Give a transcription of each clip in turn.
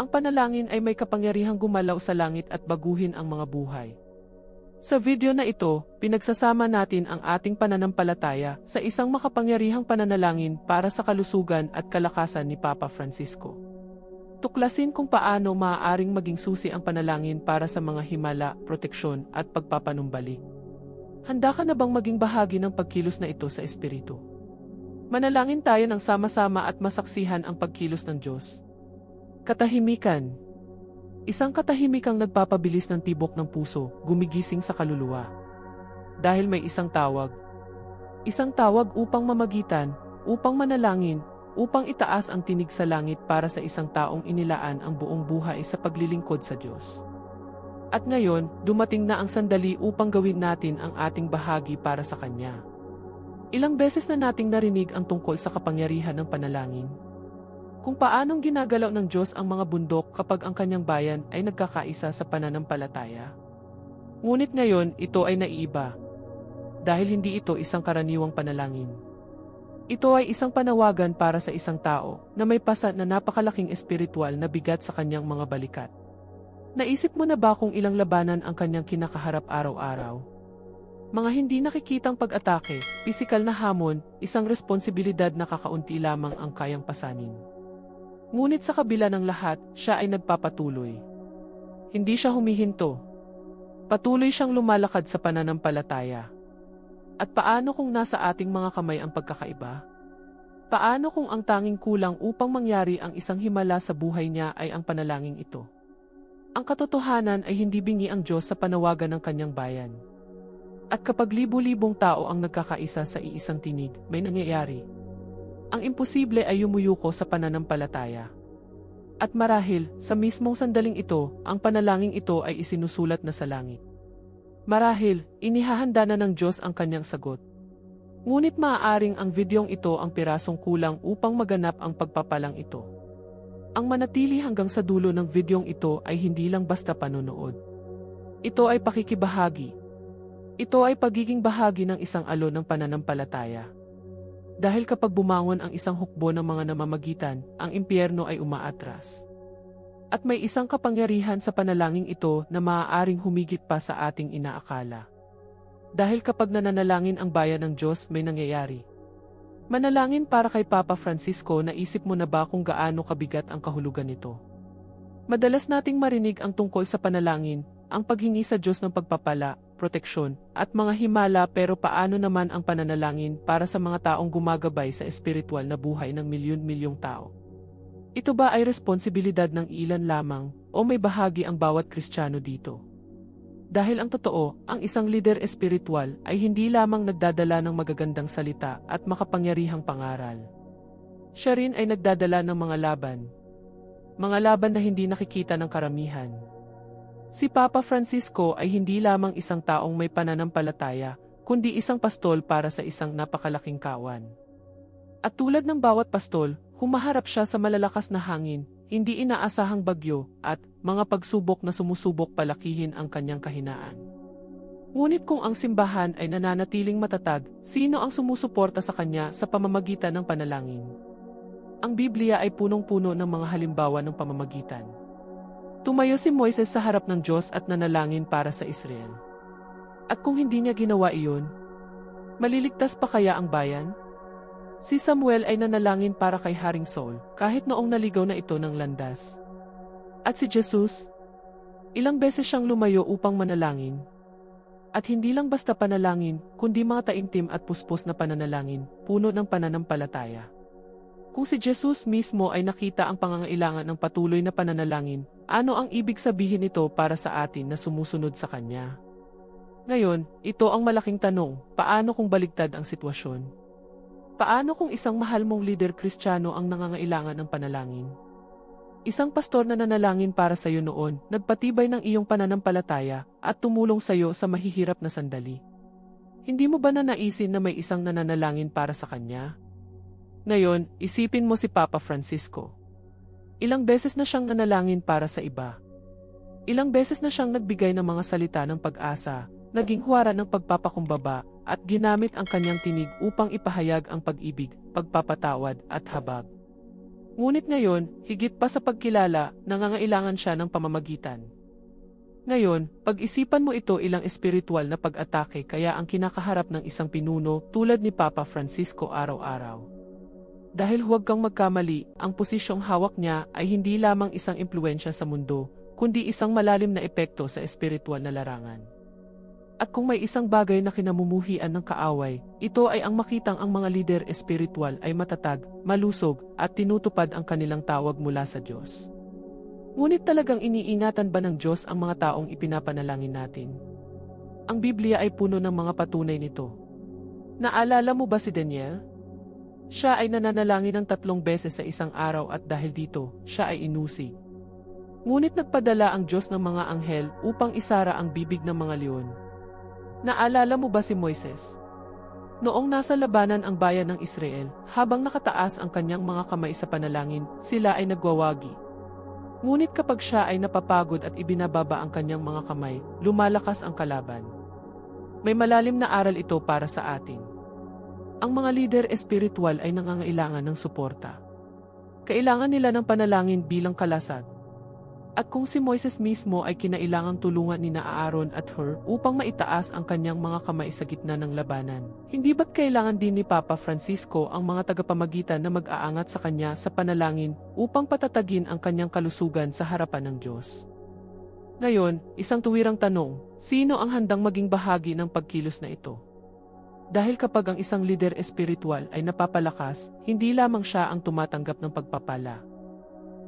Ang panalangin ay may kapangyarihang gumalaw sa langit at baguhin ang mga buhay. Sa video na ito, pinagsasama natin ang ating pananampalataya sa isang makapangyarihang pananalangin para sa kalusugan at kalakasan ni Papa Francisco. Tuklasin kung paano maaaring maging susi ang panalangin para sa mga himala, proteksyon at pagpapanumbalik. Handa ka na bang maging bahagi ng pagkilos na ito sa Espiritu? Manalangin tayo ng sama-sama at masaksihan ang pagkilos ng Diyos. Katahimikan Isang katahimikang nagpapabilis ng tibok ng puso, gumigising sa kaluluwa. Dahil may isang tawag. Isang tawag upang mamagitan, upang manalangin, upang itaas ang tinig sa langit para sa isang taong inilaan ang buong buhay sa paglilingkod sa Diyos. At ngayon, dumating na ang sandali upang gawin natin ang ating bahagi para sa Kanya. Ilang beses na nating narinig ang tungkol sa kapangyarihan ng panalangin. Kung paanong ginagalaw ng Diyos ang mga bundok kapag ang kanyang bayan ay nagkakaisa sa pananampalataya. Ngunit ngayon, ito ay naiiba. Dahil hindi ito isang karaniwang panalangin. Ito ay isang panawagan para sa isang tao na may pasa na napakalaking espiritual na bigat sa kanyang mga balikat. Naisip mo na ba kung ilang labanan ang kanyang kinakaharap araw-araw? Mga hindi nakikitang pag-atake, pisikal na hamon, isang responsibilidad na kakaunti lamang ang kayang pasanin. Ngunit sa kabila ng lahat, siya ay nagpapatuloy. Hindi siya humihinto. Patuloy siyang lumalakad sa pananampalataya. At paano kung nasa ating mga kamay ang pagkakaiba? Paano kung ang tanging kulang upang mangyari ang isang himala sa buhay niya ay ang panalangin ito? Ang katotohanan ay hindi bingi ang Diyos sa panawagan ng kanyang bayan. At kapag libu-libong tao ang nagkakaisa sa iisang tinig, may nangyayari. Ang imposible ay yumuyuko sa pananampalataya. At marahil, sa mismong sandaling ito, ang panalangin ito ay isinusulat na sa langit. Marahil, inihahanda na ng Diyos ang kanyang sagot. Ngunit maaaring ang videong ito ang pirasong kulang upang maganap ang pagpapalang ito. Ang manatili hanggang sa dulo ng videong ito ay hindi lang basta panonood. Ito ay pakikibahagi. Ito ay pagiging bahagi ng isang alo ng pananampalataya. Dahil kapag bumangon ang isang hukbo ng mga namamagitan, ang impyerno ay umaatras. At may isang kapangyarihan sa panalangin ito na maaaring humigit pa sa ating inaakala. Dahil kapag nananalangin ang bayan ng Diyos may nangyayari. Manalangin para kay Papa Francisco naisip mo na ba kung gaano kabigat ang kahulugan nito? Madalas nating marinig ang tungkol sa panalangin, ang paghingi sa Diyos ng pagpapala, proteksyon, at mga himala pero paano naman ang pananalangin para sa mga taong gumagabay sa espiritual na buhay ng milyon-milyong tao? Ito ba ay responsibilidad ng ilan lamang o may bahagi ang bawat Kristiyano dito? Dahil ang totoo, ang isang leader espiritual ay hindi lamang nagdadala ng magagandang salita at makapangyarihang pangaral. Siya rin ay nagdadala ng mga laban. Mga laban na hindi nakikita ng karamihan. Si Papa Francisco ay hindi lamang isang taong may pananampalataya, kundi isang pastol para sa isang napakalaking kawan. At tulad ng bawat pastol, humaharap siya sa malalakas na hangin, hindi inaasahang bagyo, at mga pagsubok na sumusubok palakihin ang kanyang kahinaan. Ngunit kung ang simbahan ay nananatiling matatag, sino ang sumusuporta sa kanya sa pamamagitan ng panalangin? Ang Biblia ay punong-puno ng mga halimbawa ng pamamagitan. Tumayo si Moises sa harap ng Diyos at nanalangin para sa Israel. At kung hindi niya ginawa iyon, maliligtas pa kaya ang bayan? Si Samuel ay nanalangin para kay Haring Saul, kahit noong naligaw na ito ng landas. At si Jesus, ilang beses siyang lumayo upang manalangin. At hindi lang basta panalangin, kundi mga taimtim at puspos na pananalangin, puno ng pananampalataya. Kung si Jesus mismo ay nakita ang pangangailangan ng patuloy na pananalangin, ano ang ibig sabihin nito para sa atin na sumusunod sa Kanya? Ngayon, ito ang malaking tanong, paano kung baligtad ang sitwasyon? Paano kung isang mahal mong leader kristyano ang nangangailangan ng panalangin? Isang pastor na nanalangin para sa iyo noon, nagpatibay ng iyong pananampalataya at tumulong sa iyo sa mahihirap na sandali. Hindi mo ba na naisin na may isang nananalangin para sa kanya? Ngayon, isipin mo si Papa Francisco. Ilang beses na siyang nanalangin para sa iba. Ilang beses na siyang nagbigay ng mga salita ng pag-asa, naging huwara ng pagpapakumbaba, at ginamit ang kanyang tinig upang ipahayag ang pag-ibig, pagpapatawad, at habag. Ngunit ngayon, higit pa sa pagkilala, nangangailangan siya ng pamamagitan. Ngayon, pag-isipan mo ito ilang espiritual na pag-atake kaya ang kinakaharap ng isang pinuno tulad ni Papa Francisco araw-araw. Dahil huwag kang magkamali, ang posisyong hawak niya ay hindi lamang isang impluensya sa mundo, kundi isang malalim na epekto sa espiritual na larangan. At kung may isang bagay na kinamumuhian ng kaaway, ito ay ang makitang ang mga lider espiritual ay matatag, malusog, at tinutupad ang kanilang tawag mula sa Diyos. Ngunit talagang iniingatan ba ng Diyos ang mga taong ipinapanalangin natin? Ang Biblia ay puno ng mga patunay nito. Naalala mo ba si Daniel? Siya ay nananalangin ng tatlong beses sa isang araw at dahil dito, siya ay inusi. Ngunit nagpadala ang Diyos ng mga anghel upang isara ang bibig ng mga leon. Naalala mo ba si Moises? Noong nasa labanan ang bayan ng Israel, habang nakataas ang kanyang mga kamay sa panalangin, sila ay nagwawagi. Ngunit kapag siya ay napapagod at ibinababa ang kanyang mga kamay, lumalakas ang kalaban. May malalim na aral ito para sa atin. Ang mga lider espiritual ay nangangailangan ng suporta. Kailangan nila ng panalangin bilang kalasag. At kung si Moises mismo ay kinailangang tulungan ni Aaron at Hur upang maitaas ang kanyang mga kamay sa gitna ng labanan, hindi ba't kailangan din ni Papa Francisco ang mga tagapamagitan na mag-aangat sa kanya sa panalangin upang patatagin ang kanyang kalusugan sa harapan ng Diyos? Ngayon, isang tuwirang tanong, sino ang handang maging bahagi ng pagkilos na ito? Dahil kapag ang isang lider espiritual ay napapalakas, hindi lamang siya ang tumatanggap ng pagpapala,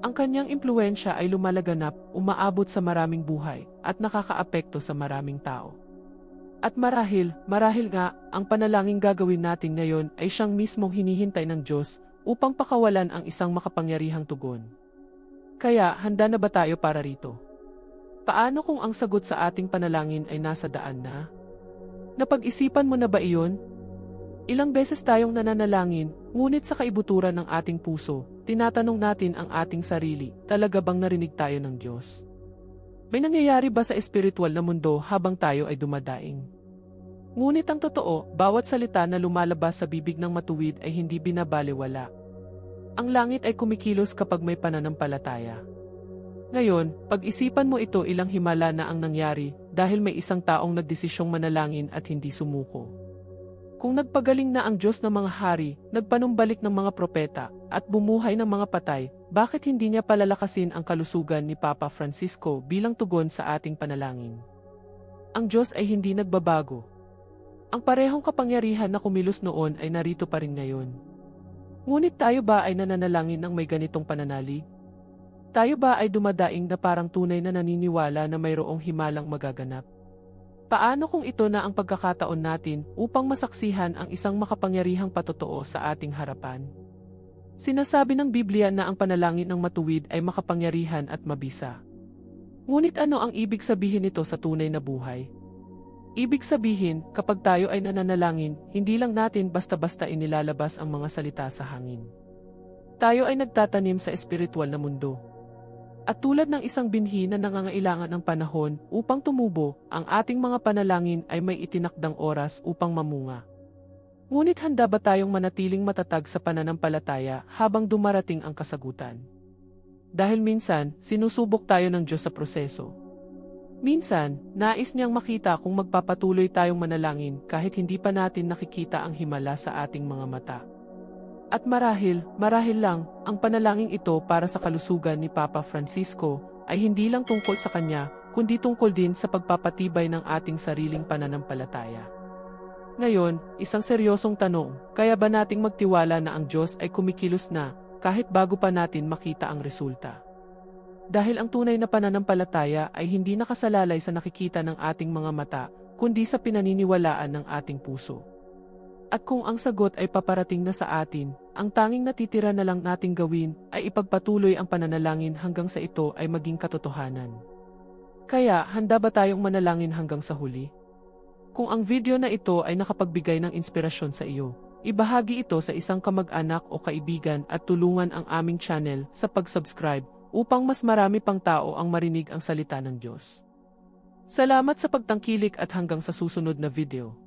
ang kanyang impluensya ay lumalaganap, umaabot sa maraming buhay, at nakakaapekto sa maraming tao. At marahil, marahil nga, ang panalangin gagawin natin ngayon ay siyang mismong hinihintay ng Diyos upang pakawalan ang isang makapangyarihang tugon. Kaya, handa na ba tayo para rito? Paano kung ang sagot sa ating panalangin ay nasa daan na? Napag-isipan mo na ba iyon? Ilang beses tayong nananalangin, ngunit sa kaibuturan ng ating puso, tinatanong natin ang ating sarili, talaga bang narinig tayo ng Diyos? May nangyayari ba sa espiritual na mundo habang tayo ay dumadaing? Ngunit ang totoo, bawat salita na lumalabas sa bibig ng matuwid ay hindi binabaliwala. Ang langit ay kumikilos kapag may pananampalataya. Ngayon, pag-isipan mo ito ilang himala na ang nangyari dahil may isang taong nagdesisyong manalangin at hindi sumuko. Kung nagpagaling na ang Diyos ng mga hari, nagpanumbalik ng mga propeta, at bumuhay ng mga patay, bakit hindi niya palalakasin ang kalusugan ni Papa Francisco bilang tugon sa ating panalangin? Ang Diyos ay hindi nagbabago. Ang parehong kapangyarihan na kumilos noon ay narito pa rin ngayon. Ngunit tayo ba ay nananalangin ng may ganitong pananalig? Tayo ba ay dumadaing na parang tunay na naniniwala na mayroong himalang magaganap? Paano kung ito na ang pagkakataon natin upang masaksihan ang isang makapangyarihang patotoo sa ating harapan? Sinasabi ng Biblia na ang panalangin ng matuwid ay makapangyarihan at mabisa. Ngunit ano ang ibig sabihin nito sa tunay na buhay? Ibig sabihin, kapag tayo ay nananalangin, hindi lang natin basta-basta inilalabas ang mga salita sa hangin. Tayo ay nagtatanim sa espiritual na mundo. At tulad ng isang binhi na nangangailangan ng panahon upang tumubo, ang ating mga panalangin ay may itinakdang oras upang mamunga. Ngunit handa ba tayong manatiling matatag sa pananampalataya habang dumarating ang kasagutan? Dahil minsan, sinusubok tayo ng Diyos sa proseso. Minsan, nais niyang makita kung magpapatuloy tayong manalangin kahit hindi pa natin nakikita ang himala sa ating mga mata. At marahil, marahil lang, ang panalangin ito para sa kalusugan ni Papa Francisco ay hindi lang tungkol sa kanya, kundi tungkol din sa pagpapatibay ng ating sariling pananampalataya. Ngayon, isang seryosong tanong, kaya ba nating magtiwala na ang Diyos ay kumikilos na kahit bago pa natin makita ang resulta? Dahil ang tunay na pananampalataya ay hindi nakasalalay sa nakikita ng ating mga mata, kundi sa pinaniniwalaan ng ating puso. At kung ang sagot ay paparating na sa atin, ang tanging natitira na lang nating gawin ay ipagpatuloy ang pananalangin hanggang sa ito ay maging katotohanan. Kaya, handa ba tayong manalangin hanggang sa huli? Kung ang video na ito ay nakapagbigay ng inspirasyon sa iyo, ibahagi ito sa isang kamag-anak o kaibigan at tulungan ang aming channel sa pag-subscribe upang mas marami pang tao ang marinig ang salita ng Diyos. Salamat sa pagtangkilik at hanggang sa susunod na video.